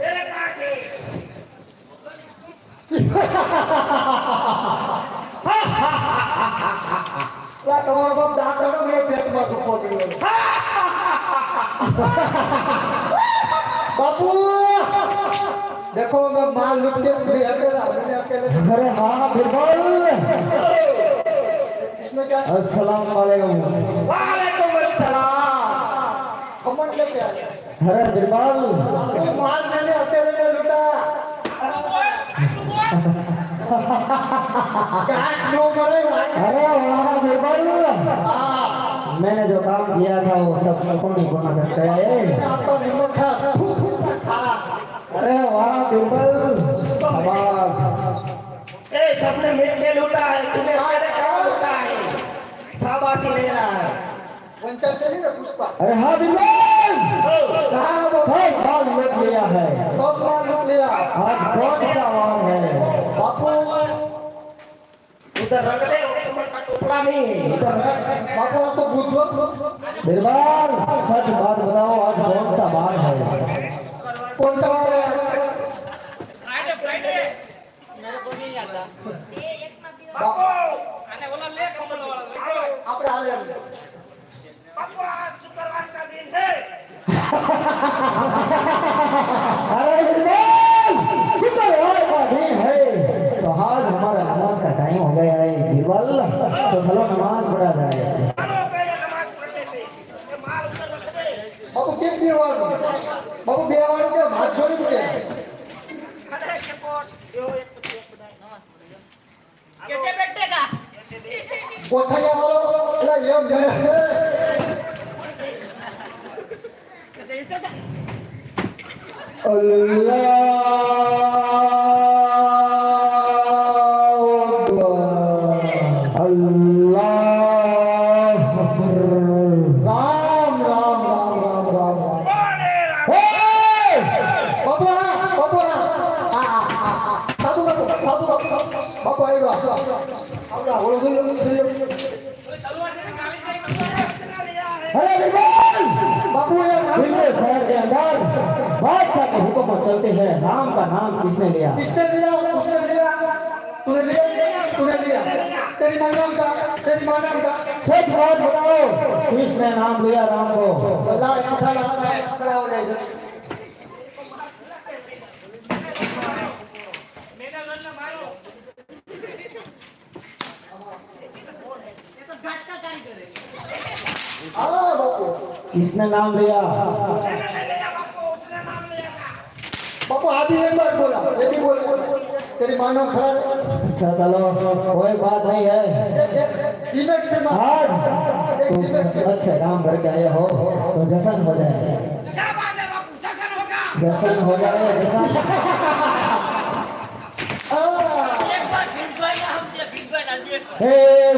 मेरे पास है ત્યાં તમારો બાપ દાંત કાઢો, મને પેટમાં ધુક્કો કર્યો. બાપુ देखो मैं माल लूट के मैं अकेला मैंने अकेले अरे हाँ बिरबल इसमें क्या अस्सलाम वालेकुम वालेकुम अस्सलाम लेके अरे बिरबल। माल मैंने अकेले नहीं लूटा गांठ नो मरे अरे वाह बिरबल। मैंने जो काम किया था वो सब कौन नहीं बना सकते हैं। आपका अरे वाह बिरबल। शाबाश ए सबने मिलके लूटा है तूने मेरे क्या लूटा है शाबाशी ले रहा है वंचन चली ना पुष्पा अरे हाँ बिल्कुल। कहाँ वो सब माल लूट लिया है। सब माल लूट लिया आज कौन सा वार है? बापू इधर रंग दे उधर का इधर बापू तो बुद्ध हो। कैसे बैठेगा। कोठड़िया वालों ला ये गए कैसे इसका अल्लाह। शहर के अंदर बादशाह के हुक्म पर चलते हैं। राम का नाम किसने लिया? किसने लिया? उसने लिया। तूने लिया? तूने लिया। तेरी माँ नाम का तेरी माँ का। सच बात बताओ। किसने नाम लिया राम को? ना खड़ा हो जाएगा मेरा लल्ला मारो ये सब घाट का कारीगर है हाँ बापू किसने नाम लिया? बापू आप ही एक बार बोला ये भी बोला। तेरी माँ नाम खड़ा अच्छा चलो कोई बात नहीं है। आज तुम अच्छे काम करके आए हो तो जश्न हो जाए। क्या बात है बाबू जश्न। हो जाए जश्न हाँ एक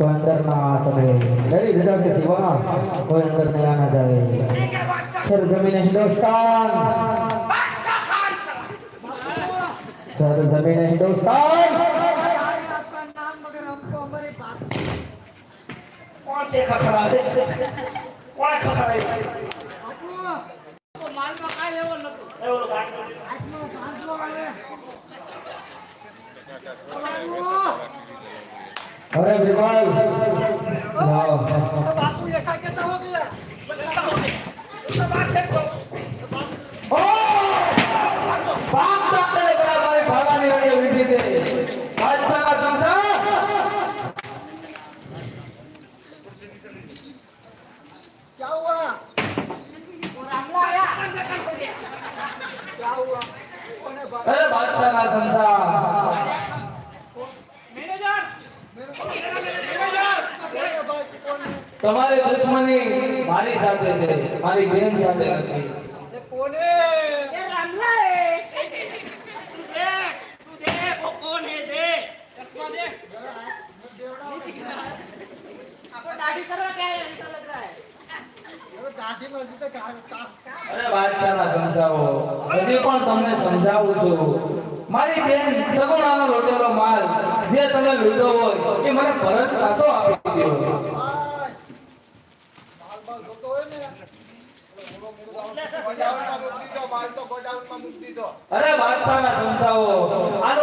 કોઈ अंदर ना आ सके मेरी रजा के सिवा कोई अंदर नहीं आना जाए सर जमीन हिंदुस्तान सर जमीन हिंदुस्तान कौन से खखड़ा है कौन खखड़ा है माल में काय लेवो नको एवो भांडो आत्मा भांडो वाले अरे जाओ तो बापू ऐसा कैसा हो गया ऐसा हो। उसका बात है तो ओ! बाप भाई दे का क्या हुआ? है अरे बादशाह का चमचा મારી સાથે છે મારી બેન સાથે નથી ये कौन है देख तू देख वो कौन है देख ચશ્મા દે आपको दाढ़ी करवा क्या है ऐसा लग रहा है अरे दाढ़ी में हंसी तो का- का- અરે બાદશાહના સમજાવો હજી પણ તમને સમજાવું છું મારી બેન સગુણાનો લૂંટેલો માલ જે તમે લૂંટો હોય એ મને પરત પાછો આપી દો અરે બાદશાહ ના સંસાઓ.